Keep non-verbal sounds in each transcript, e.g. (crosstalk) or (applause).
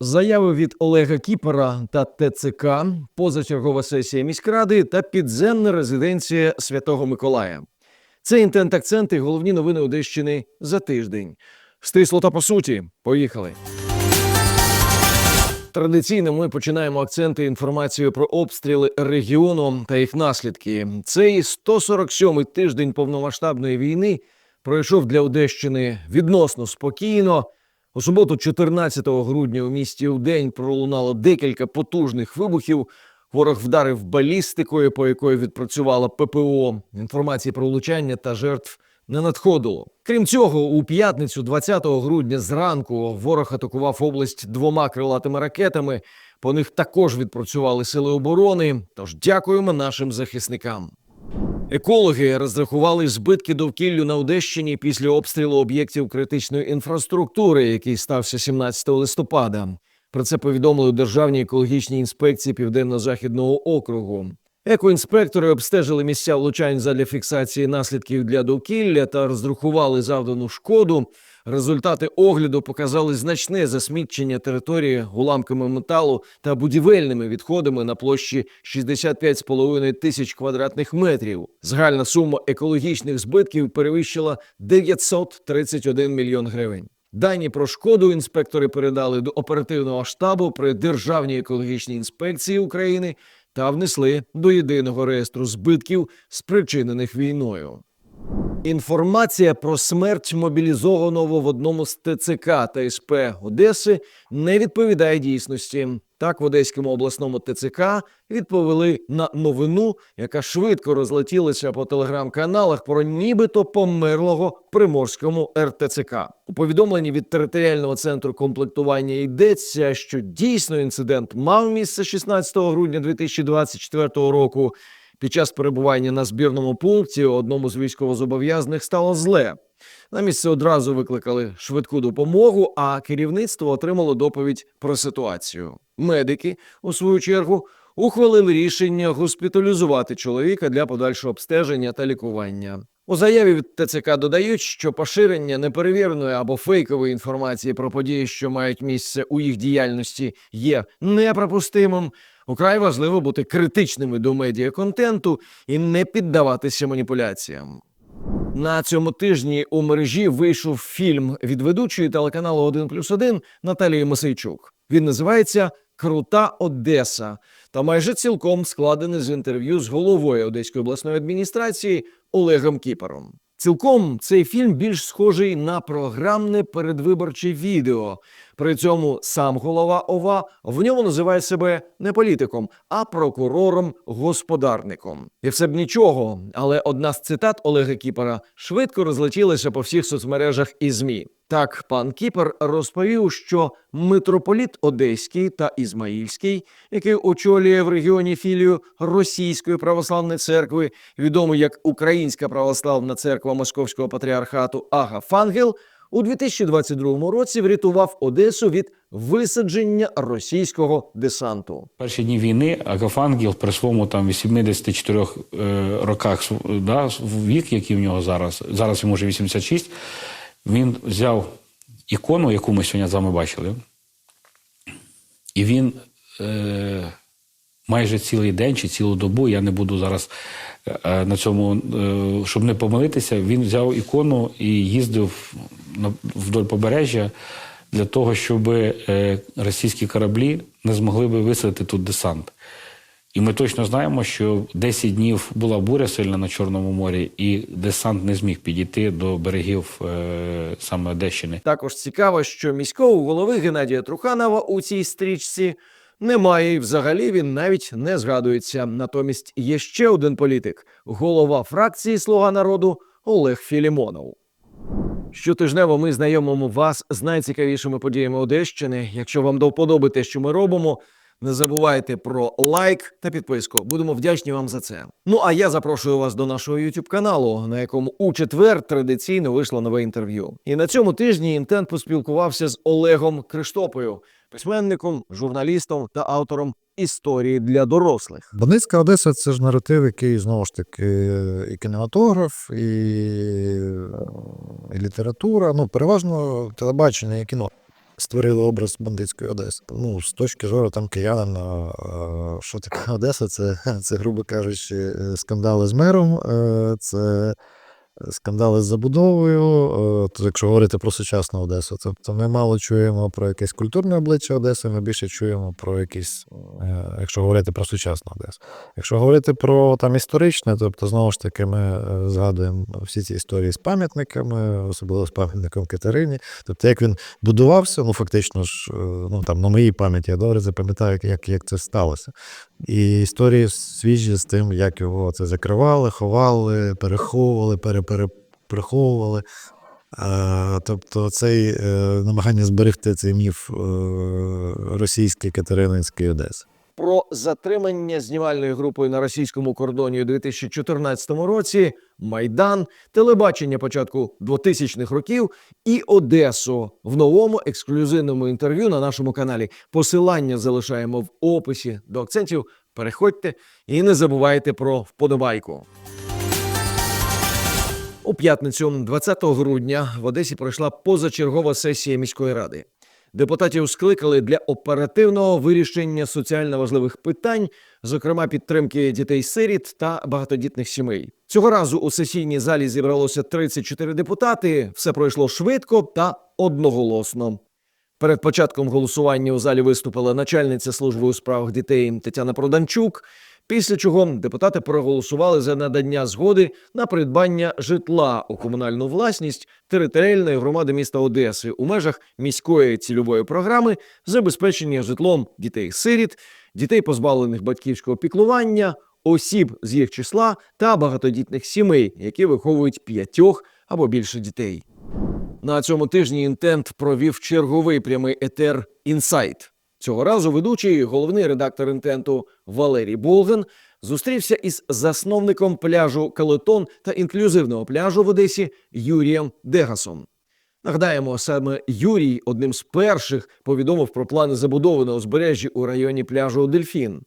Заяви від Олега Кіпера та ТЦК, позачергова сесія міськради та підземна резиденція Святого Миколая. Це інтент акценти, головні новини Одещини за тиждень. Стисло та по суті. Поїхали. Традиційно ми починаємо акценти інформацією про обстріли регіону та їх наслідки. Цей 147-й тиждень повномасштабної війни пройшов для Одещини відносно спокійно. У суботу, 14 грудня, у місті вдень пролунало декілька потужних вибухів. Ворог вдарив балістикою, по якої відпрацювала ППО. Інформації про влучання та жертв не надходило. Крім цього, у п'ятницю, 20 грудня, зранку ворог атакував область двома крилатими ракетами. По них також відпрацювали сили оборони. Тож дякуємо нашим захисникам. Екологи розрахували збитки довкіллю на Одещині після обстрілу об'єктів критичної інфраструктури, який стався 17 листопада. Про це повідомили у Державній екологічній інспекції Південно-Західного округу. Екоінспектори обстежили місця влучань задля фіксації наслідків для довкілля та розрахували завдану шкоду. Результати огляду показали значне засмічення території уламками металу та будівельними відходами на площі 65,5 тисяч квадратних метрів. Загальна сума екологічних збитків перевищила 931 мільйон гривень. Дані про шкоду інспектори передали до оперативного штабу при Державній екологічній інспекції України та внесли до єдиного реєстру збитків, спричинених війною. Інформація про смерть мобілізованого в одному з ТЦК та СП Одеси не відповідає дійсності. Так, в Одеському обласному ТЦК відповіли на новину, яка швидко розлетілася по телеграм-каналах про нібито померлого приморському РТЦК. У повідомленні від територіального центру комплектування йдеться, що дійсно інцидент мав місце 16 грудня 2024 року. Під час перебування на збірному пункті одному з військовозобов'язаних стало зле. На місце одразу викликали швидку допомогу, а керівництво отримало доповідь про ситуацію. Медики, у свою чергу, ухвалили рішення госпіталізувати чоловіка для подальшого обстеження та лікування. У заяві від ТЦК додають, що поширення неперевіреної або фейкової інформації про події, що мають місце у їх діяльності, є неприпустимим. Украй важливо бути критичними до медіаконтенту і не піддаватися маніпуляціям. На цьому тижні у мережі вийшов фільм від ведучої телеканалу 1 плюс 1 Наталії Мосейчук. Він називається Крута Одеса та майже цілком складений з інтерв'ю з головою Одеської обласної адміністрації Олегом Кіпером. Цілком цей фільм більш схожий на програмне передвиборче відео. При цьому сам голова ОВА в ньому називає себе не політиком, а прокурором-господарником. І все б нічого, але одна з цитат Олега Кіпера швидко розлетілася по всіх соцмережах і ЗМІ. Так, пан Кіпер розповів, що митрополіт Одеський та Ізмаїльський, який очолює в регіоні філію Російської православної церкви, відомий як Українська православна церква Московського патріархату Агафангел, у 2022 році врятував Одесу від висадження російського десанту. Перші дні війни Агафангел при своєму там 84 е, роках да, вік, який в нього зараз, зараз йому вже 86, він взяв ікону, яку ми сьогодні з вами бачили, і він е, майже цілий день чи цілу добу, я не буду зараз е, на цьому, е, щоб не помилитися, він взяв ікону і їздив на- вдоль побережжя для того, щоб е, російські кораблі не змогли би висадити тут десант. І ми точно знаємо, що 10 днів була буря сильна на Чорному морі, і десант не зміг підійти до берегів е, саме Одещини. Також цікаво, що міського голови Геннадія Труханова у цій стрічці немає, і взагалі він навіть не згадується. Натомість є ще один політик голова фракції Слуга народу Олег Філімонов. Щотижнево ми знайомимо вас з найцікавішими подіями Одещини. Якщо вам до вподоби те, що ми робимо, не забувайте про лайк та підписку. Будемо вдячні вам за це. Ну а я запрошую вас до нашого youtube каналу, на якому у четвер традиційно вийшло нове інтерв'ю. І на цьому тижні інтент поспілкувався з Олегом Криштопою, письменником, журналістом та автором історії для дорослих. Донецька Одеса це ж наратив, який знову ж таки і кінематограф, і, і література, ну, переважно телебачення і кіно. Створили образ бандитської Одеси. Ну, з точки зору там киянина, що таке (laughs) Одеса, це, це, грубо кажучи, е, скандали з мером, е, це скандали з забудовою. е, То якщо говорити про сучасну Одесу, тобто ми мало чуємо про якесь культурне обличчя Одеси, ми більше чуємо про якісь, е, якщо говорити про сучасну Одесу. Якщо говорити про там історичне, тобто знову ж таки ми е, згадуємо всі ці історії з пам'ятниками, особливо з пам'ятником Катерині. Тобто, як він будувався, ну фактично ж, ну там на моїй пам'яті я добре запам'ятаю, як, як це сталося. І історії свіжі з тим, як його це закривали, ховали, переховували, переприховували. Тобто, цей е, намагання зберегти цей міф е, російської Катерининської Одеси. Про затримання знімальною групою на російському кордоні у 2014 році, Майдан, телебачення початку 2000-х років і Одесу в новому ексклюзивному інтерв'ю на нашому каналі. Посилання залишаємо в описі до акцентів. Переходьте і не забувайте про вподобайку. У п'ятницю, 20 грудня, в Одесі пройшла позачергова сесія міської ради. Депутатів скликали для оперативного вирішення соціально важливих питань, зокрема підтримки дітей-сиріт та багатодітних сімей. Цього разу у сесійній залі зібралося 34 депутати. Все пройшло швидко та одноголосно. Перед початком голосування у залі виступила начальниця служби у справах дітей Тетяна Проданчук. Після чого депутати проголосували за надання згоди на придбання житла у комунальну власність територіальної громади міста Одеси у межах міської цільової програми забезпечення житлом дітей-сиріт, дітей, позбавлених батьківського піклування, осіб з їх числа та багатодітних сімей, які виховують п'ятьох або більше дітей. На цьому тижні інтент провів черговий прямий етер інсайт. Цього разу ведучий, головний редактор інтенту Валерій Болган зустрівся із засновником пляжу Калетон та інклюзивного пляжу в Одесі Юрієм Дегасом. Нагадаємо, саме Юрій одним з перших повідомив про плани забудови на узбережжі у районі пляжу Дельфін.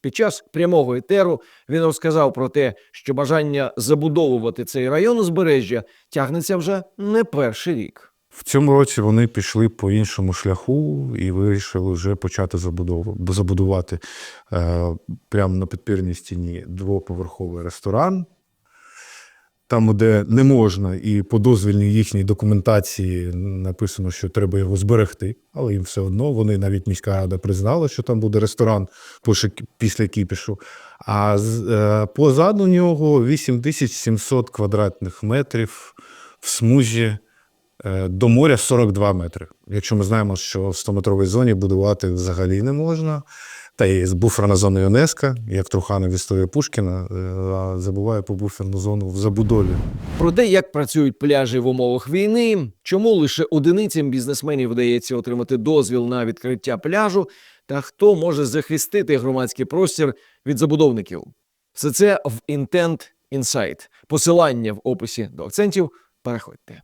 Під час прямого етеру він розказав про те, що бажання забудовувати цей район узбережжя тягнеться вже не перший рік. В цьому році вони пішли по іншому шляху і вирішили вже почати забудову, забудувати е, прямо на підпірній стіні двоповерховий ресторан. Там, де не можна, і по дозвільній їхній документації написано, що треба його зберегти, але їм все одно вони навіть міська рада признала, що там буде ресторан після кіпішу. А е, позаду нього 8700 квадратних метрів в смузі До моря 42 метри. Якщо ми знаємо, що в 100-метровій зоні будувати взагалі не можна. Та і з буферна зона ЮНЕСКО, як Труханов історія Пушкіна, е, забуває по буферну зону в забудові. Про те, як працюють пляжі в умовах війни, чому лише одиницям бізнесменів вдається отримати дозвіл на відкриття пляжу, та хто може захистити громадський простір від забудовників. Все це в Intent Insight. Посилання в описі до акцентів. Переходьте.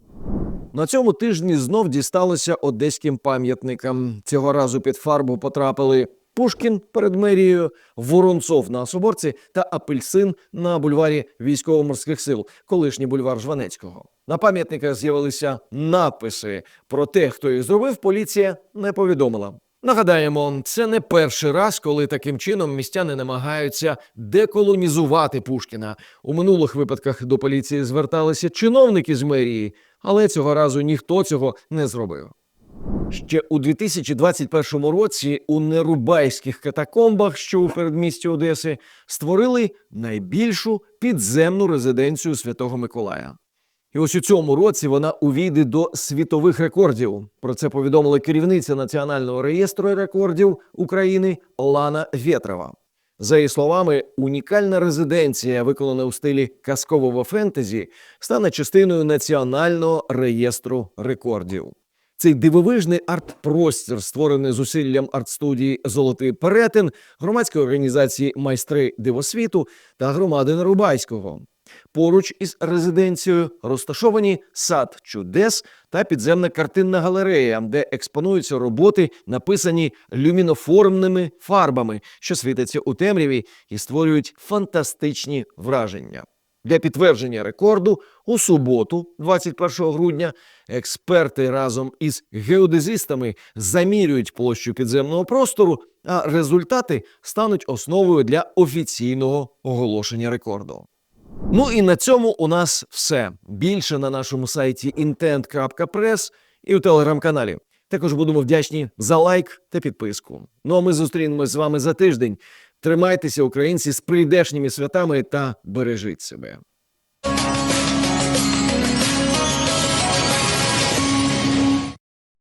На цьому тижні знов дісталося одеським пам'ятникам. Цього разу під фарбу потрапили Пушкін перед мерією, Воронцов на Соборці та Апельсин на бульварі військово-морських сил, колишній бульвар Жванецького. На пам'ятниках з'явилися написи про те, хто їх зробив, поліція не повідомила. Нагадаємо, це не перший раз, коли таким чином містяни намагаються деколонізувати Пушкіна. У минулих випадках до поліції зверталися чиновники з мерії, але цього разу ніхто цього не зробив. Ще у 2021 році у Нерубайських катакомбах, що у передмісті Одеси, створили найбільшу підземну резиденцію Святого Миколая. І ось у цьому році вона увійде до світових рекордів. Про це повідомила керівниця Національного реєстру рекордів України Лана Вєтрова. За її словами, унікальна резиденція, виконана у стилі казкового фентезі, стане частиною Національного реєстру рекордів. Цей дивовижний арт-простір, створений зусиллям арт-студії Золотий перетин, громадської організації Майстри дивосвіту та громади Нарубайського. Поруч із резиденцією розташовані сад чудес та підземна картинна галерея, де експонуються роботи, написані люміноформними фарбами, що світяться у темряві і створюють фантастичні враження. Для підтвердження рекорду у суботу, 21 грудня, експерти разом із геодезистами замірюють площу підземного простору, а результати стануть основою для офіційного оголошення рекорду. Ну і на цьому у нас все. Більше на нашому сайті intent.press і у телеграм-каналі. Також будемо вдячні за лайк та підписку. Ну а ми зустрінемось з вами за тиждень. Тримайтеся, українці, з прийдешніми святами та бережіть себе.